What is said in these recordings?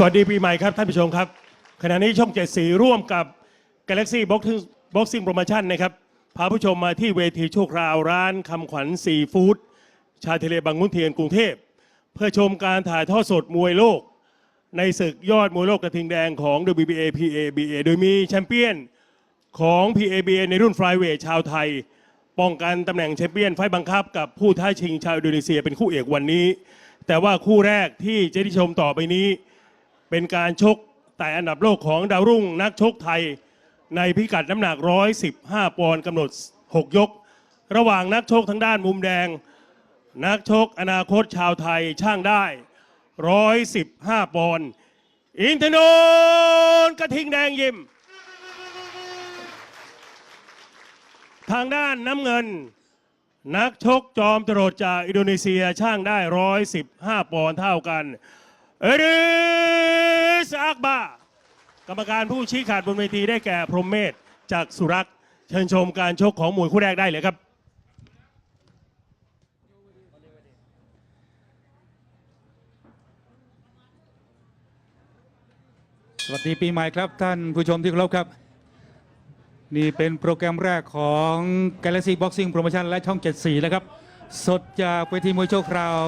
สวัสดีปีใหม่ครับท่านผู้ชมครับ ขณะนี้ช่องเจ็ดสีร่วมกับ Galaxy Boxing Boxing Promotion นะครับพาผู้ชมมาที่เวทีชั่วคราวร้านคำขวัญซีฟู้ดชายทะเลบางขุนเทียนกรุงเทพ เพื่อชมการถ่ายทอดสดมวยโลก ในศึกยอดมวยโลกกระทิงแดงของ WBA PABA โดยมีแชมเปี้ยนของ PABA ในรุ่นฟลายเวทชาวไทย ป้องกันตำแหน่งแชมเปี้ยนไฟล์บังคับ กับผู้ท้าชิงชาวอินโดนีเซียเป็นคู่เอกวันนี้ แต่ว่าคู่แรกที่จะได้ชมต่อไปนี้ เป็นการชกแต่อันดับโลกของดาวรุ่งนักชกไทย ในพิกัดน้ำหนัก 115 ปอนด์กำหนด 6 ยก ระหว่างนักชกทางด้านมุมแดง นักชกอนาคตชาวไทยช่างได้ 115 ปอนด์อินทนนท์กระทิงแดงยิม ทางด้านน้ำเงิน นักชกจอมจรดจากอินโดนีเซียช่างได้ 115 ปอนด์เท่ากัน เอริสอักบากรรมการผู้ชี้ขาดบนเวทีได้แก่พรหมเมธจากสุรักษ์เชิญชมการชกของมวยคู่แรกได้เลยครับ สวัสดีปีใหม่ครับท่านผู้ชมที่เคารพครับ นี่เป็นโปรแกรมแรกของ Galaxy Boxing Promotion และช่อง 74แล้วครับ สดจากเวทีมวยโชคราว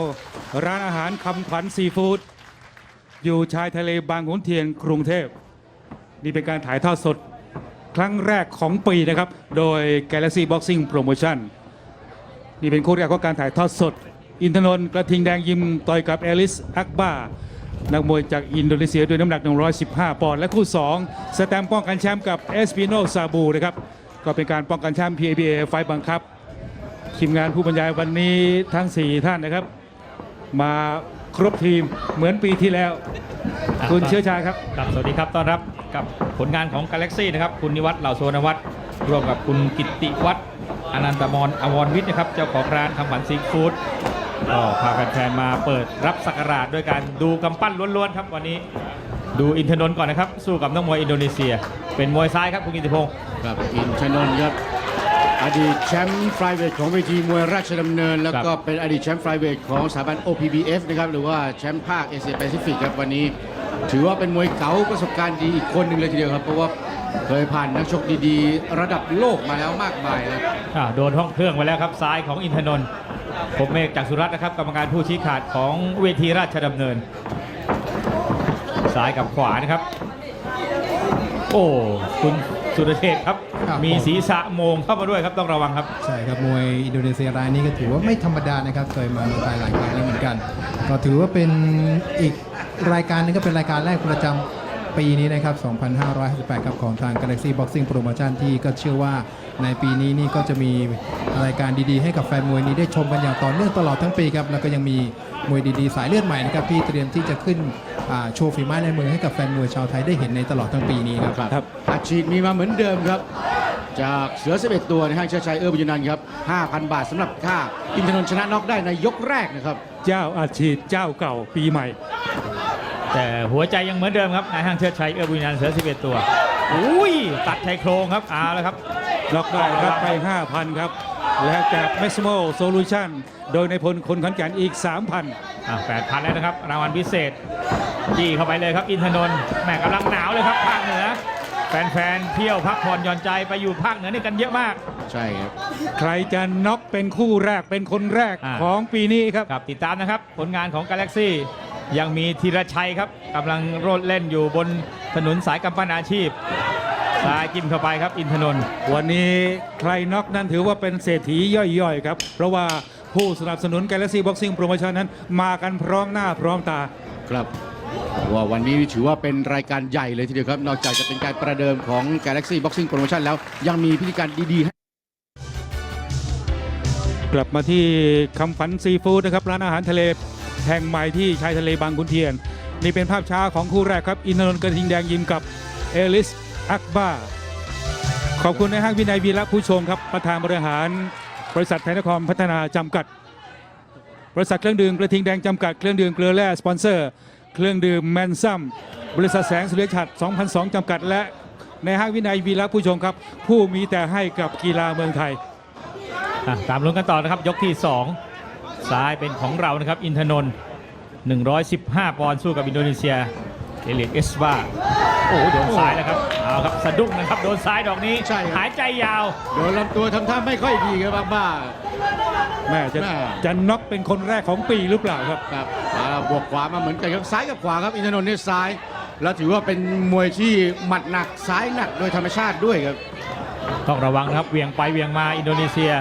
ร้านอาหารคำขวัญซีฟู้ด อยู่ชายทะเลบางขุนเทียนกรุงเทพ นี่เป็นการถ่ายทอดสดครั้งแรกของปีนะครับ โดย Galaxy Boxing Promotion นี่เป็นคู่แรกของการถ่ายทอดสด อินทนนท์กระทิงแดงยิมต่อยกับเอลิสอักบานักมวยจากอินโดนีเซียด้วยน้ำหนัก 115 ปอนด์และคู่ 2 สแตมป์ป้องกันแชมป์กับเอสปิโนซาบูนะครับ ก็เป็นการป้องกันแชมป์ PABA ไฟล์บังคับทีมงานผู้บรรยายวันนี้ทั้ง 4 ท่านนะครับ มา ครบทีมเหมือนปีที่แล้ว คุณเชื้อชายครับ ครับ สวัสดีครับ ต้อนรับกับผลงานของ Galaxy นะครับ คุณนิวัฒน์เหล่าโซนวัฒน์ร่วมกับคุณกิตติวัฒน์อนันตมรอวรวิทย์นะครับ เจ้าของร้านคำขวัญซีฟู้ดก็พาแฟนๆมาเปิดรับสักการะด้วยการดูกำปั้นล้วนๆครับวันนี้ ดูอินทนนท์ก่อนนะครับ สู้กับนักมวยอินโดนีเซีย เป็นมวยซ้ายครับคุณกิติพงศ์ครับอินทนนท์ครับ อดีตแชมป์ไฟเวทของเวทีมวยราชดำเนิน แล้วก็เป็นอดีตแชมป์ไฟเวทของสถาบัน OPBF นะครับหรือว่าแชมป์ภาคเอเชียแปซิฟิกครับวันนี้ ถือว่าเป็นมวยเก๋าประสบการณ์ดีอีกคนหนึ่งเลยทีเดียวครับ เพราะว่าเคยผ่านนักชกดีๆ ระดับโลกมาแล้วมากมายครับอ่าโดนห้องเครื่องไปแล้วครับซ้ายของอินทนนท์ผมเมฆจากสุรัตน์นะครับกรรมการผู้ชี้ขาดของเวทีราชดำเนิน ซ้ายกับขวานะครับ โอ้คุณสุรเชษฐ์ครับครับ มีศีรษะโมงเข้ามาด้วยครับต้องระวังครับ ใช่ครับมวยอินโดนีเซียรายนี้ก็ถือว่าไม่ธรรมดานะครับเคยมาเมืองไทยหลายครั้งแล้วเหมือนกัน ก็ถือว่าเป็นอีกรายการหนึงก็เป็นรายการแรกประจำปีนี้นะครับ 2558 ครับของทาง Galaxy Boxing Promotion ที่ก็เชื่อว่าในปีนี้นี่ก็จะมีรายการดีๆ ให้กับแฟนมวยนี้ได้ชมกันอย่างต่อเนื่องตลอดทั้งปีครับ แล้วก็ยังมีมวยดีๆ สายเลือดใหม่นะครับที่เตรียมที่จะขึ้นอ่าโชว์ฝีไม้ลายมือให้กับแฟนมวยชาวไทยได้เห็นในตลอดทั้งปีนี้ครับครับอาชีพมีมาเหมือนเดิมครับ จากเสือ 11 ตัวในห้างเชื้อชัยเอื้อบุญนันท์ครับ 5,000 บาทสำหรับค่าอินทนนท์ชนะน็อกได้ในยกแรกนะครับ เจ้าอาชีพเจ้าเก่าปีใหม่ แต่หัวใจยังเหมือนเดิมครับนายห้างเชิดชัยเอื้อบุญนันท์เสือ 11 ตัวอุ้ยตัดชายโครงครับเอาแล้วครับ ล็อกได้รับไป 5,000 ครับ และจาก Maximo Solution โดยในพลคนขอนแก่นอีก 3,000 อ่า8,000 แล้วนะครับ รางวัลพิเศษ จี้เข้าไปเลยครับ อินทนนท์แหม่กำลังหนาวเลยครับภาคเหนือ แฟนๆเที่ยวพักผ่อนหย่อนใจไปอยู่ภาคเหนือนี่กันเยอะมาก ใช่ครับ ใครจะน็อกเป็นคู่แรกเป็นคนแรกอ่า ของปีนี้ครับ ครับติดตามนะครับ ผลงานของ Galaxy ยังมีธีรชัยครับกำลังโรดเล่นอยู่บนถนนสายกำปั้นอาชีพซ้ายจิ้มเข้าไปครับ อินทนนท์วันนี้ใครน็อกนั้นถือว่าเป็นเศรษฐีย่อยๆครับ เพราะว่าผู้สนับสนุน Galaxy Boxing Promotion นั้น มากันพร้อมหน้าพร้อมตา ครับ ว่าวันนี้ถือว่าเป็นรายการใหญ่เลยทีเดียวครับ นอกจากจะเป็นการประเดิมของ Galaxy Boxing Promotion แล้วยังมีพิธีการดีๆให้กลับมาที่คำฝันซีฟู้ดนะครับร้านอาหารทะเลแห่งใหม่ที่ชายทะเลบางขุนเทียน นี่เป็นภาพช้าของคู่แรกครับ อินทนนท์กระทิงแดงยิมกับเอลิสอักบาขอบคุณในห้างวินัยวีระผู้ชมครับ ประธานบริหาร บริษัทไทยนครพัฒนาจำกัด บริษัทเครื่องดื่มกระทิงแดงจำกัดเครื่องดื่มเกลือแร่สปอนเซอร์ เครื่องดื่มแมนซัมบริษัทแสงสุริยฉัตร2002 จำกัด และในห้างวินัยวีระผู้ชมครับ ผู้มีแต่ให้กับกีฬาเมืองไทย อะตามลุ้นกันต่อนะครับยกที่ 2 ซ้ายเป็นของเรานะครับ อินทนนท์115 ปอนด์สู้กับอินโดนีเซียเอเลียนเอสวาโอ้โหโดนซ้ายแล้วครับเอาครับสะดุ้งนะครับโดนซ้ายดอกนี้ใช่ครับ หายใจยาว โดนลำตัวทำท่าไม่ค่อยดีครับอักบ้า แม่จะแม่ จะน็อกเป็นคนแรกของปีหรือเปล่าครับครับมา บวกขวามาเหมือนกันครับซ้ายกับขวาครับอินทนนท์เนี่ยซ้าย แล้วถือว่าเป็นมวยที่หมัดหนักซ้ายหนักโดยธรรมชาติด้วยครับต้องระวังนะครับเหวียงไปเหวียงมาอินโดนีเซีย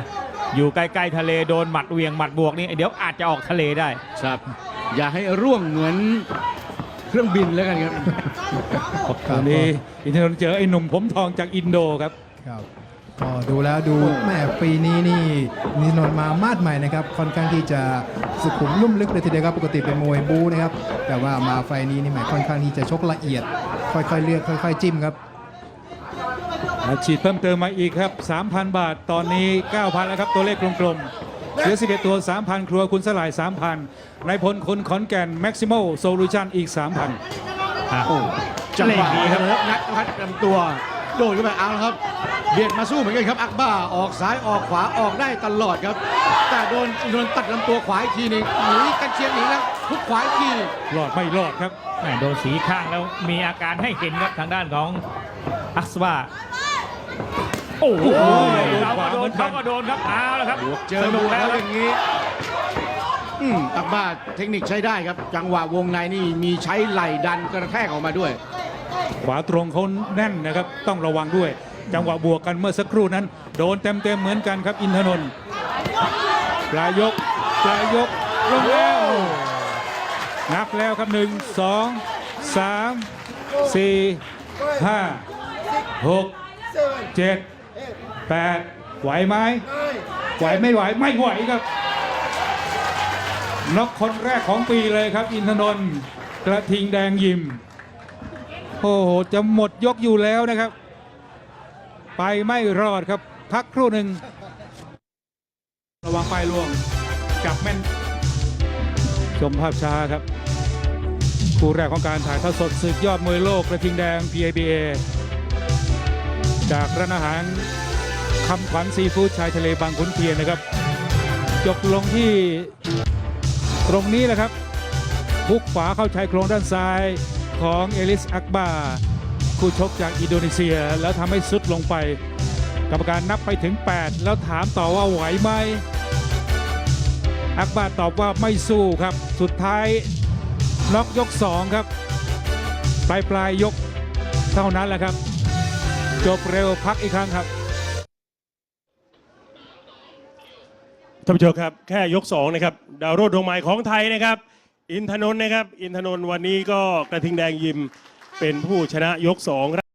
อยู่ใกล้ๆทะเลโดนหมัดเหวียงหมัดบวกนี่เดี๋ยวอาจจะออกทะเลได้ครับ อย่าให้ร่วงเหมือนเครื่องบินแล้วกันครับวันนี้อินทนนท์เจอไอ้หนุ่มผมทองจากอินโดครับครับ ก็ดูแล้วดูแม่ปีนี้นี่นินนท์มามาดใหม่นะครับ ค่อนข้างที่จะสุขุมลุ่มลึกเลยทีเดียวครับปกติเป็นมวยบูนะครับ แต่ว่ามาไฟล์นี้นี่แหมค่อนข้างที่จะชกละเอียด ค่อยๆเลือกค่อย ๆ จิ้มครับอาฉีดเพิ่มเติมมาอีกครับ 3,000 บาทตอนนี้ 9,000 แล้วครับตัวเลขกลมๆเหลือ11 ตัว 3,000 ครัวคุณสลาย 3,000นายพลคนขอนแก่น Maximal Solution อีก 3,000อะจังหวะเล่นดีครับนะครับงัดงัดลำตัว โดนขึ้นไปเอาละครับเบียดมาสู้เหมือนกันครับอักบ้าออกซ้ายออกขวาออกได้ตลอดครับ แต่โดนโดนตัดลำตัวขวาอีกทีหนึงหนีกันเชียงหนีแล้วทุกขวาอีกทีรอดไม่รอดครับแหม่โดนสีข้างแล้วมีอาการให้เห็นครับทางด้านของอัสวาโอ้โหโดนเราขก็วาโดเหมืนอนกัเขานก็โดนครับเอาแล้วครับเจอสบนุกวกแล้แล้ววคอรับย่างนี้อืมอักบ้าเทคนิคใช้ได้ครับ จังหวะวงในนี่มีใช้ไหล่ดันกระแทกออกมาด้วยข วาตรงเขาแน่นนะครับ ต้องระวังด้วย จังหวะบวกกันเมื่อสักครู่นั้น โดนเต็มๆเหมือนกันครับอินทนนท์ปลายยกปลายยกลงแล้วนับแล้วครับ1 2 3 4 5 6 7 8ไหวไหมไหวไม่ไหวไม่ไหวครับน็อกคนแรกของปีเลยครับ อินทนนท์กระทิงแดงยิม โอ้โห จะหมดยกอยู่แล้วนะครับ ไปไม่รอดครับ พักครู่หนึ่ง ระวังไปลวงจับแม่น ชมภาพช้าครับ คู่แรกของการถ่ายทอดสดศึกยอดมวยโลกกระทิงแดง PABA จากร้านอาหารคำขวัญซีฟู้ดชายทะเลบางขุนเทียนนะครับจบลงที่ตรงนี้แหละครับพุกขวาเข้าชายโครงด้านซ้าย ของเอลิสอักบาคู่ชกจากอินโดนีเซียแล้วทำให้สุดลงไป กรรมการนับไปถึง 8 แล้วถามต่อว่าไหวไหมอักบาตอบว่าไม่สู้ครับ สุดท้ายน็อกยก 2 ครับ ปลายปลายยกเท่านั้นแหละครับ จบเร็วพักอีกครั้งครับท่านผู้ชมครับ แค่ยก2นะครับ ดาวโรดดวงใหม่ของไทยนะครับ อินทนนท์นะครับ อินทนนท์วันนี้ก็กระทิงแดงยิมเป็นผู้ชนะยก2